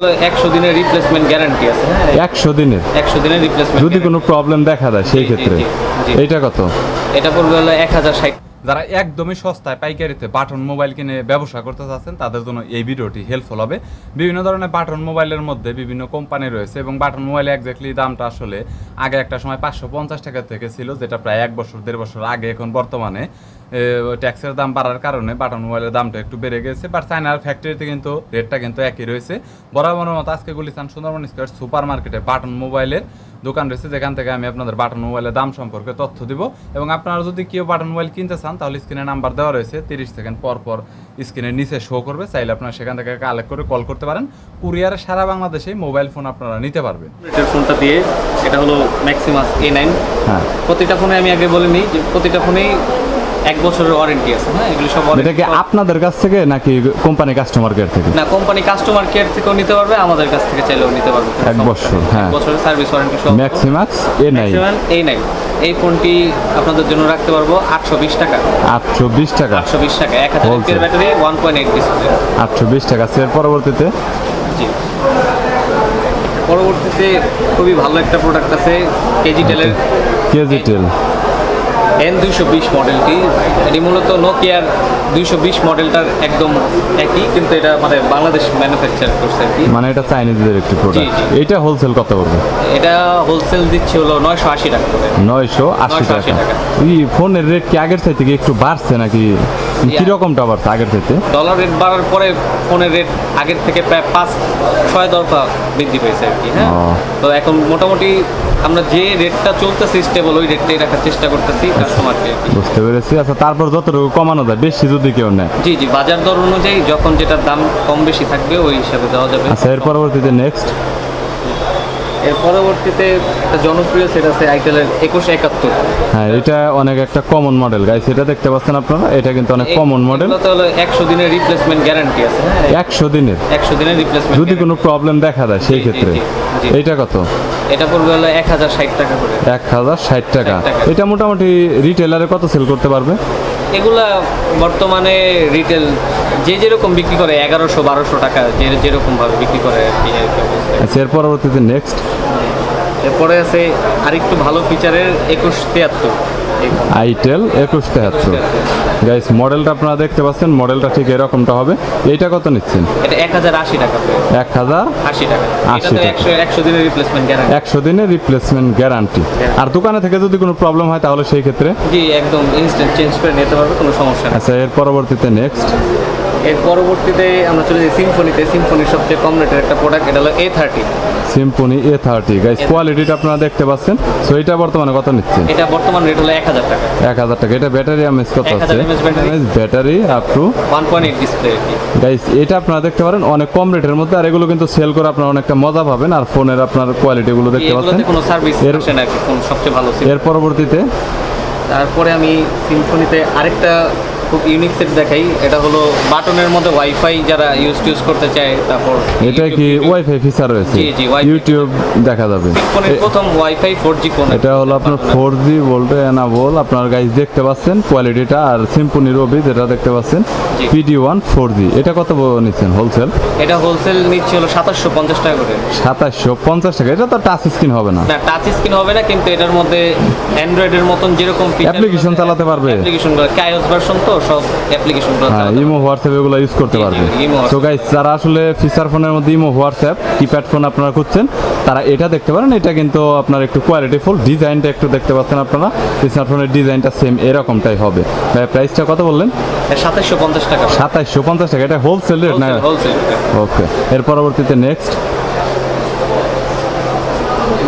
একশো দিনের replacement guarantee আছে হ্যাঁ? একশো দিনের? একশো দিনের রিপ্লেসমেন্ট যদি কোনো প্রবলেম দেখা দেয় সেই ক্ষেত্রে। এটা। এইটা কত? এটা পড়বে হলো এক হাজার ষাট। যারা একদমই সস্তায় পাইকারিতে বাটন মোবাইল কিনে ব্যবসা করতে চাচ্ছেন, তাদের জন্য এই ভিডিওটি হেল্পফুল হবে। বিভিন্ন ধরনের বাটন মোবাইলের মধ্যে বিভিন্ন কোম্পানি রয়েছে এবং বাটন মোবাইল একজাক্টলি দামটা আসলে আগে একটা সময় পাঁচশো পঞ্চাশ টাকা থেকে ছিল, যেটা প্রায় এক বছর, দেড় বছর আগে এখন বর্তমানে ট্যাক্সের দাম বাড়ার কারণে বাটন মোবাইলের দামটা একটু বেড়ে গেছে বাট চায়নার ফ্যাক্টরিতে কিন্তু রেটটা কিন্তু একই রয়েছে। বরাবরের মতো আজকে গুলিস্তান সুন্দরবন স্কোয়ার সুপার মার্কেটে বাটন মোবাইলের দোকান রয়েছে যেখান থেকে আমি আপনাদের বাটন মোবাইলের দাম সম্পর্কে তথ্য দিব। এবং আপনারা যদি কেউ বাটন মোবাইল কিনতে চান তাহলে স্ক্রিনে নাম্বার দেওয়া রয়েছে তিরিশ সেকেন্ড পর পর স্ক্রিনের নিচে শো করবে। চাইলে আপনারা সেখান থেকে কালেক্ট করে কল করতে পারেন। কুরিয়ারে সারা বাংলাদেশে মোবাইল ফোন আপনারা নিতে পারবেন। ফোনটা দিয়ে এটা হলো ম্যাক্সিমাস এ নাইন হ্যাঁ। প্রতিটা ফোনে আমি আগে বলিনি যে প্রতিটা ফোনেই এক বছরের ওয়ারেন্টি আছে হ্যাঁ? এগুলো সব এটা কি আপনাদের কাছ থেকে নাকি কোম্পানি কাস্টমার কেয়ার থেকে? না কোম্পানি কাস্টমার কেয়ার থেকেও নিতে পারবে আমাদের কাছ থেকে চাইলেও নিতে পারবে এক বছর, হ্যাঁ। বছরের সার্ভিস ওয়ারেন্টি সহ। ম্যাক্সিমাক্স এ নাই এই নাই এই ফোনটি আপনাদের জন্য রাখতে পারব আটশো বিশ টাকা। আটশো বিশ টাকা? আটশো বিশ টাকা এক হাজার। এমপির battery one point eight display আটশো বিশ টাকা। এর পরবর্তীতে? জি। পরবর্তীতে খুবই ভালো একটা প্রোডাক্ট আছে কেজি টেলের কেজি টেল এন দুইশো বিশ মডেলটি এটি মূলত নোকিয়ার দুইশো বিশ মডেলটার একদম একই কিন্তু এটা মানে বাংলাদেশ ম্যানুফ্যাকচার করছে আর কি। মানে এটা চাইনিজদের একটি প্রোডাক্ট এটা হোলসেল কত করবে এটা হোলসেল দিচ্ছে হলো নয়শো আশি টাকা করে। নয়শো আশি টাকা। টাকা। ফোনের রেট কি আগের চাইতে কি একটু বাড়ছে নাকি কিরকমটা বাড়ছে আগের চাইতে ডলার রেট বাড়ার পরে ফোনের রেট আগের থেকে প্রায় পাঁচ ছয় দফা বৃদ্ধি পেয়েছে আর কি হ্যাঁ? তো এখন মোটামুটি আমরা যে রেটটা চলতেছে স্টেবল ওই রেটটাই রাখার চেষ্টা করতেছি কাস্টমারকে বুঝতে পেরেছি। আচ্ছা তারপর যতটুকু কমানো যায় বেশি যদি কেউ নেয়? জি জি বাজার দর অনুযায়ী যখন যেটার দাম কম বেশি থাকবে ওই হিসাবে দেওয়া যাবে। আচ্ছা এর পরবর্তীতে নেক্সট এর পরবর্তীতে একটা জনপ্রিয় সেট আছে আইটেলের একুশ একাত্তর। হ্যাঁ এটা অনেক একটা কমন মডেল গাইস এটা দেখতে পাচ্ছেন আপনারা? এটা কিন্তু অনেক কমন মডেল এগুলোতে হলো একশো দিনের রিপ্লেসমেন্ট গ্যারান্টি আছে হ্যাঁ? একশো দিনের। একশো দিনের রিপ্লেসমেন্ট যদি কোনো প্রবলেম দেখা দেয় সেই ক্ষেত্রে। জি। কত? এটা পড়বে হলো এক হাজার ষাট টাকা করে। এক হাজার ষাট টাকা। এটা মোটামুটি রিটেলারে কত সেল করতে পারবে? এগুলা বর্তমানে রিটেল যে যেরকম বিক্রি করে এগারোশো বারোশো টাকা যে যেরকম ভাবে বিক্রি করে আচ্ছা এর পরবর্তীতে নেক্সট এরপরে আছে আরেকটু ভালো ফিচারের একুশ তিয়াত্তর আইটেল একুশ তেহাত্তর। গাইস মডেলটা আপনারা দেখতে পাচ্ছেন মডেলটা ঠিক এরকমটা হবে। এইটা কত নিচ্ছেন? এটা এক হাজার আশি টাকা করে। এক হাজার আশি টাকা। 80 এটা তো টাকা। একশো একশো দিনের রিপ্লেসমেন্ট গ্যারান্টি একশো দিনের রিপ্লেসমেন্ট গ্যারান্টি আর দোকানে থেকে যদি কোনো প্রবলেম হয় তাহলে সেই ক্ষেত্রে? জি একদম ইনস্ট্যান্ট চেঞ্জ করে নিতে পারবে কোনো সমস্যা নেই। আচ্ছা এর পরবর্তীতে নেক্সট এর পরবর্তীতে আমরা চলে যাই সিম্ফনিতে সিম্ফনির সবচেয়ে কম রেটের একটা প্রোডাক্ট এটা হলো A thirty Symphony A thirty guys কোয়ালিটিটা আপনারা দেখতে পাচ্ছেন। সো এটা বর্তমানে কত নিচ্ছেন এটা বর্তমান রেট হলো এক হাজার টাকা। এক হাজার টাকা। এটা ব্যাটারি এমএস কত 1000 আছে। Battery up to one point eight display কি গাইস এটা আপনারা দেখতে পারেন অনেক কম রেটের মধ্যে আর এগুলো কিন্তু সেল করে আপনারা অনেকটা মজা পাবেন আর ফোনের আপনার কোয়ালিটিগুলো দেখতে পাচ্ছেন। কোনো সার্ভিস আর ফোন সবচেয়ে ভালো এর পরবর্তীতে? তারপরে আমি সিম্ফনিতে আরেকটা খুব ইউনিক সেট দেখাই। এটা হলো বাটনের মধ্যে ওয়াইফাই যারা ইউজ টিউজ করতে চায় তারপর এটা কি ওয়াইফাই ফিচার রয়েছে? জি, জি, ইউটিউব দেখা যাবে। সিম্ফনির এ- প্রথম ওয়াইফাই ফোর জি ফোন এটা হলো আপনার ফোর জি ভোল্টে এনাবল আপনার গাইস দেখতে পাচ্ছেন কোয়ালিটিটা আর সিম্পনি রবি যেটা দেখতে পাচ্ছেন জি। পিডি ওয়ান ফোর জি এটা কত নিচ্ছেন হোলসেল এটা হোলসেল নিচ্ছে হলো সাতাশশো পঞ্চাশ টাকা করে। সাতাশশো পঞ্চাশ টাকা। এটা তো টাচ স্ক্রিন হবে না। না টাচ স্ক্রিন হবে না কিন্তু এটার মধ্যে অ্যান্ড্রয়েডের মতন যেরকম Application চালাতে পারবে? অ্যাপ্লিকেশনগুলো কাইওস ভার্সন তো সব অ্যাপ্লিকেশনগুলো হ্যাঁ ইমো হোয়াটসঅ্যাপ এগুলো ইউজ করতে পারবে। তো গাইজ যারা আসলে ফিচার ফোনের মধ্যে ইমো হোয়াটসঅ্যাপ কিপ্যাড ফোন আপনারা খুঁজছেন তারা এটা দেখতে পারেন। এটা কিন্তু আপনার একটু কোয়ালিটি ফুল ডিজাইনটা একটু দেখতে পাচ্ছেন আপনারা। ফিচার ফোনের ডিজাইনটা সেম এরকমটাই হবে। ভাই প্রাইসটা কত বললেন? সাতাশশো পঞ্চাশ টাকা। সাতাইশশো পঞ্চাশ টাকা। এটা হোলসেল রেট না হোলসেল ওকে এর পরবর্তীতে নেক্সট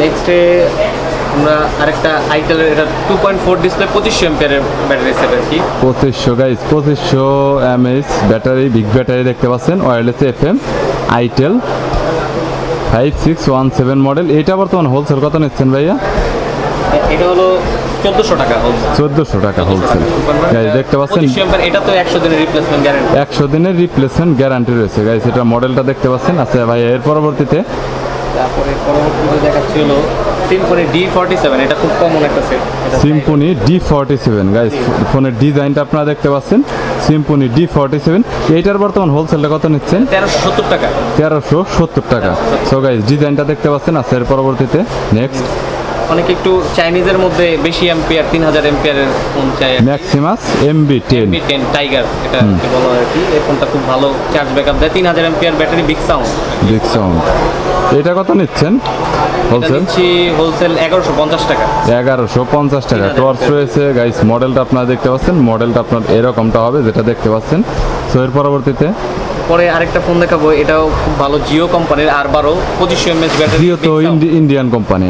নেক্সটে আমরা আরেকটা আইটেলের এটা টু পয়েন্ট ফোর ডিসপ্লে পঁচিশশো এম্পিয়ারের ব্যাটারি সেট আর কি। পঁচিশশো গাইজ পঁচিশশো এমএইচ ব্যাটারি বিগ ব্যাটারি দেখতে পাচ্ছেন wireless F M itel five six one seven model এটা বর্তমান হোলসেল কত নিচ্ছেন ভাইয়া? এটা হলো চোদ্দোশো টাকা চোদ্দোশো টাকা হোলসেল গাইজ দেখতে পাচ্ছেন? এটা তো একশো দিনের রিপ্লেসমেন্ট গ্যারান্টি একশো দিনের রিপ্লেসমেন্ট গ্যারান্টি রয়েছে গাইজ এটা মডেলটা দেখতে পাচ্ছেন। আচ্ছা ভাইয়া এর পরবর্তীতে তারপরে পরবর্তীতে দেখাচ্ছি হলো সিম্ফনি ডি ফর্টি সেভেন এটা খুব কমন একটা set Symphony D forty seven guys ফোনের ডিজাইনটা আপনারা দেখতে পাচ্ছেন। সিম্পনি ডি ফর্টি সেভেন এইটার বর্তমান হোলসেলটা কত নিচ্ছেন তেরোশো সত্তর টাকা। তেরোশো সত্তর টাকা। সো গাইস ডিজাইনটা দেখতে পাচ্ছেন আছে এর পরবর্তীতে। নেক্সট অনেকে একটু চাইনিজের মধ্যে বেশি এম্পিয়ার তিন হাজার এম্পিয়ারের ফোন চাই Maximus MB ten MB ten tiger এটা বলা হয় আর কি? এই ফোনটা খুব ভালো চার্জ ব্যাকআপ দেয়। তিন হাজার ampere battery big sound big sound এটা কত নিচ্ছেন? হোলসেল হোলসেল এগারোশো পঞ্চাশ টাকা। এগারোশো পঞ্চাশ টাকা। টর্চ রয়েছে। গাইস মডেলটা আপনারা দেখতে পাচ্ছেন। মডেলটা আপনার এরকমটা হবে যেটা দেখতে পাচ্ছেন। সো এর পরবর্তীতে পরে আরেকটা ফোন দেখাবো এটাও খুব ভালো জিও কোম্পানির আর বারো পঁচিশশো এমএস ব্যাটারি জিও তো ইন্ডিয়ান কোম্পানি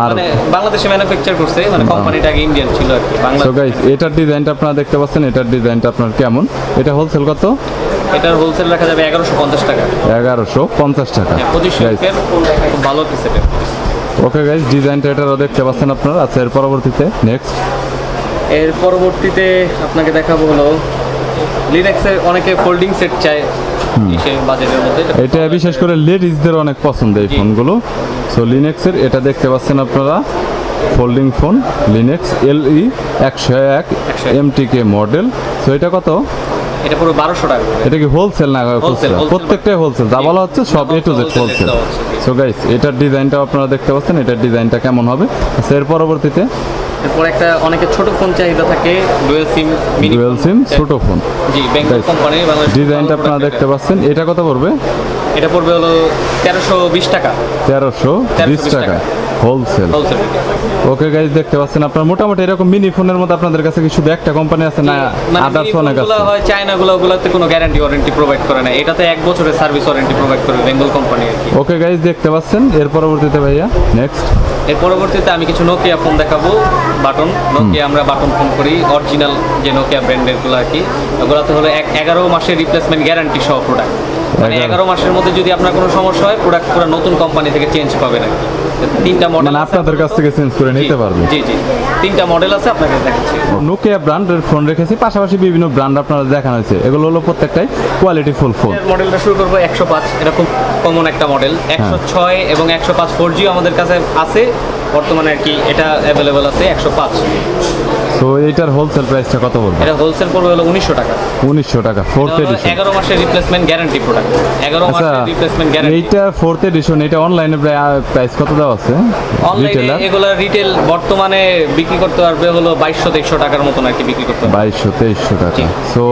আর বাংলাদেশে ম্যানুফ্যাকচার করছে মানে কোম্পানিটা আগে ইন্ডিয়ান ছিল আর কি সো বাংলা গাইস এটার ডিজাইনটা আপনারা দেখতে পাচ্ছেন এটার ডিজাইনটা আপনার কেমন? এটা হোলসেল কত? এটার হোলসেল রাখা যাবে এগারোশো পঞ্চাশ টাকা। এগারোশো পঞ্চাশ টাকা। হ্যাঁ পঁচিশশো ভালো সেটের ওকে গাইস ডিজাইনটা এটারও দেখতে পাচ্ছেন আপনারা। আচ্ছা এর পরবর্তীতে নেক্সট এর পরবর্তীতে আপনাকে দেখাবো হলো লিনাক্সের অনেকে ফোল্ডিং সেট চায় এটা বিশেষ করে লেডিসদের অনেক পছন্দ এই ফোনগুলো। সো লিনেক্সের এটা দেখতে পাচ্ছেন আপনারা ফোল্ডিং ফোন লিনেক্স এল ই একশো এক। 101 এমটিকে মডেল সো এটা কত? এটা পুরো বারোশো টাকা এটা কি হোলসেল না খুচরা? wholesale? প্রত্যেকটাই হোলসেল যা বলা হচ্ছে সব A to Z wholesale. So guys এটার ডিজাইনটা আপনারা দেখতে পাচ্ছেন এটার ডিজাইনটা কেমন হবে? আচ্ছা, এর পরবর্তীতে? এরপর একটা অনেকে ছোট ফোন চাহিদা থাকে dual SIM mini dual SIM ছোট ফোন জি Guys, কোম্পানির বাংলাদেশ ডিজাইনটা আপনারা দেখতে পাচ্ছেন। এটা কত পড়বে? এটা পড়বে হলো তেরোশো বিশ টাকা। তেরোশো বিশ 1320 টাকা। টাকা। হোলসেল ওকে গাইজ দেখতে পাচ্ছেন আপনার। মোটামুটি এরকম মিনি ফোনের মধ্যে আপনাদের কাছে কি শুধু একটা কোম্পানি আছে না মানে আদার্স অনেক আছে? হয় চায়না গুলো ওগুলোতে কোনো গ্যারান্টি ওয়ারেন্টি প্রোভাইড করে না। এটাতে এক বছরের সার্ভিস ওয়ারেন্টি প্রোভাইড করে বেঙ্গল কোম্পানি আর কি। ওকে গাইজ দেখতে পাচ্ছেন। এর পরবর্তীতে ভাইয়া নেক্সট এর পরবর্তীতে আমি কিছু নোকিয়া ফোন দেখাবো বাটন নোকিয়া আমরা বাটন ফোন করি অরিজিনাল যে নোকিয়া ব্র্যান্ডেরগুলো আর কি ওগুলোতে হলো এক এগারো মাসের রিপ্লেসমেন্ট গ্যারান্টি সহ প্রোডাক্ট মানে এগারো। মাসের মধ্যে যদি আপনার কোনো সমস্যা হয় প্রোডাক্ট পুরো নতুন কোম্পানি থেকে চেঞ্জ পাবেন তিনটা মডেল মানে আপনাদের কাছ থেকে চেঞ্জ করে নিতে পারবে। জি জি। তিনটা মডেল আছে আপনাকে দেখাচ্ছি। নোকিয়া ব্র্যান্ডের ফোন রেখেছি পাশাপাশি বিভিন্ন ব্র্যান্ড আপনারা দেখানো হয়েছে। এগুলো হলো প্রত্যেকটাই কোয়ালিটি ফুল ফোন মডেলটা শুরু করব একশো পাঁচ এটা খুব কমন একটা মডেল একশো ছয় এবং একশো পাঁচ ফোর জিও আমাদের কাছে আছে। বর্তমানে আর কি এটা অ্যাভেলেবেল আছে একশো পাঁচ। সো এইটার হোলসেল প্রাইসটা কত বলব এটা হোলসেল পড়বে হলো উনিশশো টাকা। উনিশশো টাকা ফোর্থ এডিশন এগারো মাসের রিপ্লেসমেন্ট গ্যারান্টি প্রোডাক্ট এগারো আচ্ছা মাসের রিপ্লেসমেন্ট গ্যারান্টি এইটা ফোর্থ এডিশন এটা অনলাইনে প্রাইস কত দেওয়া আছে? অনলাইনে এগুলা রিটেল বর্তমানে বিক্রি করতে পারবে হলো বাইশশো তেইশশো টাকার মতন আর কি বিক্রি করতে পারবে। বাইশশো তেইশশো টাকা। সো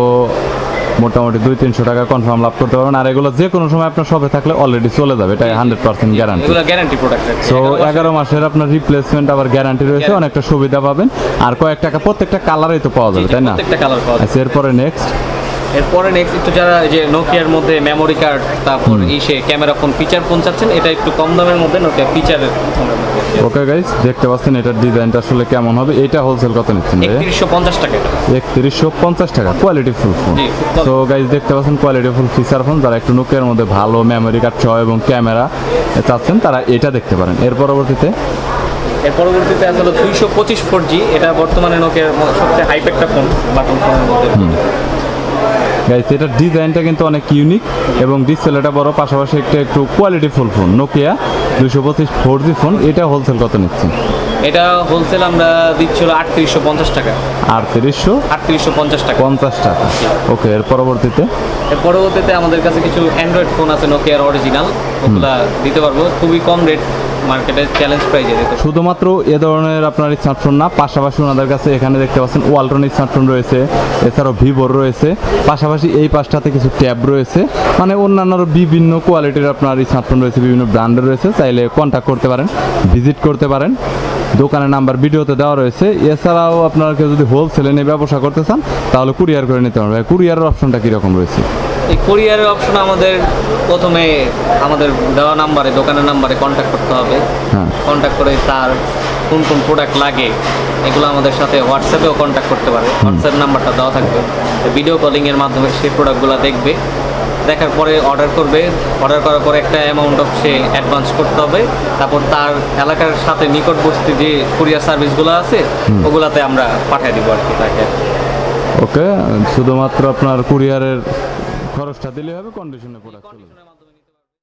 মোটামুটি দুই তিনশো টাকা কনফার্ম লাভ করতে পারবেন। আর এগুলো যে কোনো সময় আপনার সবে থাকলে অলরেডি চলে যাবে এটা হান্ড্রেড পার্সেন্ট গ্যারান্টি এগুলো গ্যারান্টি প্রোডাক্ট সো এগারো মাসের আপনার রিপ্লেসমেন্ট আবার গ্যারান্টি রয়েছে অনেকটা সুবিধা পাবেন। আর কয়েক টাকা প্রত্যেকটা কালারই তো পাওয়া যাবে তাই না? আচ্ছা এরপরে নেক্সট এরপরে নেক্সট একটু যারা যে নোকিয়ার মধ্যে মেমোরি কার্ড তারপর ইসে ক্যামেরা ফোন ফিচার ফোন চাচ্ছেন এটা একটু কম দামের মধ্যে নোকিয়া ফিচারের ফোনের মধ্যে। ওকে গাইস দেখতে পাচ্ছেন এটার ডিজাইনটা আসলে কেমন হবে? এটা হোলসেল কত নিচ্ছেন ভাই একত্রিশশো পঞ্চাশ টাকা এটা। একত্রিশশো পঞ্চাশ টাকা কোয়ালিটি ফুল ফোন তো গাইজ দেখতে পাচ্ছেন কোয়ালিটি ফুল ফিচার ফোন যারা একটু নোকিয়ার মধ্যে ভালো মেমোরি কার্ড সহ এবং ক্যামেরা চাচ্ছেন তারা এটা দেখতে পারেন। এর পরবর্তীতে? এর পরবর্তীতে আসলে দুইশো পঁচিশ ফোর জি এটা বর্তমানে নোকিয়ার সবচেয়ে হাইপ একটা ফোন বাটন ফোনের মধ্যে। গাইজ এটার ডিজাইনটা কিন্তু অনেক ইউনিক এবং ডিসপ্লেটা বড় পাশাপাশি একটা একটু কোয়ালিটি ফুল ফোন নোকিয়া দুশো পঁচিশ ফোর জি ফোন এটা হোলসেল কত নিচ্ছেন? এটা হোলসেল আমরা দিচ্ছিল আটত্রিশশো পঞ্চাশ টাকা। আটত্রিশশো? আটত্রিশশো পঞ্চাশ টাকা। পঞ্চাশ টাকা। ওকে এর পরবর্তীতে? এর পরবর্তীতে আমাদের কাছে কিছু অ্যান্ড্রয়েড ফোন আছে নোকিয়ার অরিজিনাল ওগুলা দিতে পারব। খুবই কম রেট মার্কেটে চ্যালেঞ্জ প্রাইজে। শুধুমাত্র এ ধরনের আপনার স্মার্টফোন না, পাশাপাশি ওনাদের কাছে এখানে দেখতে পাচ্ছেন ওয়ালটন স্মার্টফোন রয়েছে, এছাড়াও ভিভোর রয়েছে, পাশাপাশি এই পাশটাতে কিছু ট্যাব রয়েছে মানে অন্যান্য বিভিন্ন কোয়ালিটির আপনার স্মার্টফোন রয়েছে, বিভিন্ন ব্র্যান্ডের রয়েছে, চাইলে কন্ট্যাক্ট করতে পারেন ভিজিট করতে পারেন, দোকানের নাম্বার ভিডিওতে দেওয়া রয়েছে, এছাড়াও আপনারা কেউ যদি হোলসেলে নিয়ে ব্যবসা করতে চান, তাহলে কুরিয়ার করে নিতে পারবেন কুরিয়ারের অপশনটা কীরকম রয়েছে কোরিয়ারের অপশন আমাদের প্রথমে আমাদের দেওয়া নাম্বারে দোকানের নাম্বারে কন্ট্যাক্ট করতে হবে। হ্যাঁ। কন্ট্যাক্ট করে তার কোন কোন প্রোডাক্ট লাগে এগুলো আমাদের সাথে হোয়াটসঅ্যাপেও কন্ট্যাক্ট করতে পারে হোয়াটসঅ্যাপ নাম্বারটা দেওয়া থাকবে। ভিডিও কলিংয়ের মাধ্যমে সেই প্রোডাক্টগুলো দেখবে। দেখার পরে অর্ডার করবে। অর্ডার করার পরে একটা অ্যামাউন্ট অফ সে অ্যাডভান্স করতে হবে। তারপর তার এলাকার সাথে নিকটবর্তী যে কুরিয়ার সার্ভিসগুলো আছে ওগুলাতে আমরা পাঠিয়ে দিব আর কি তাকে। ওকে শুধুমাত্র আপনার কুরিয়ারের খরচটা দিলে হবে কন্ডিশনে প্রোডাক্ট চলে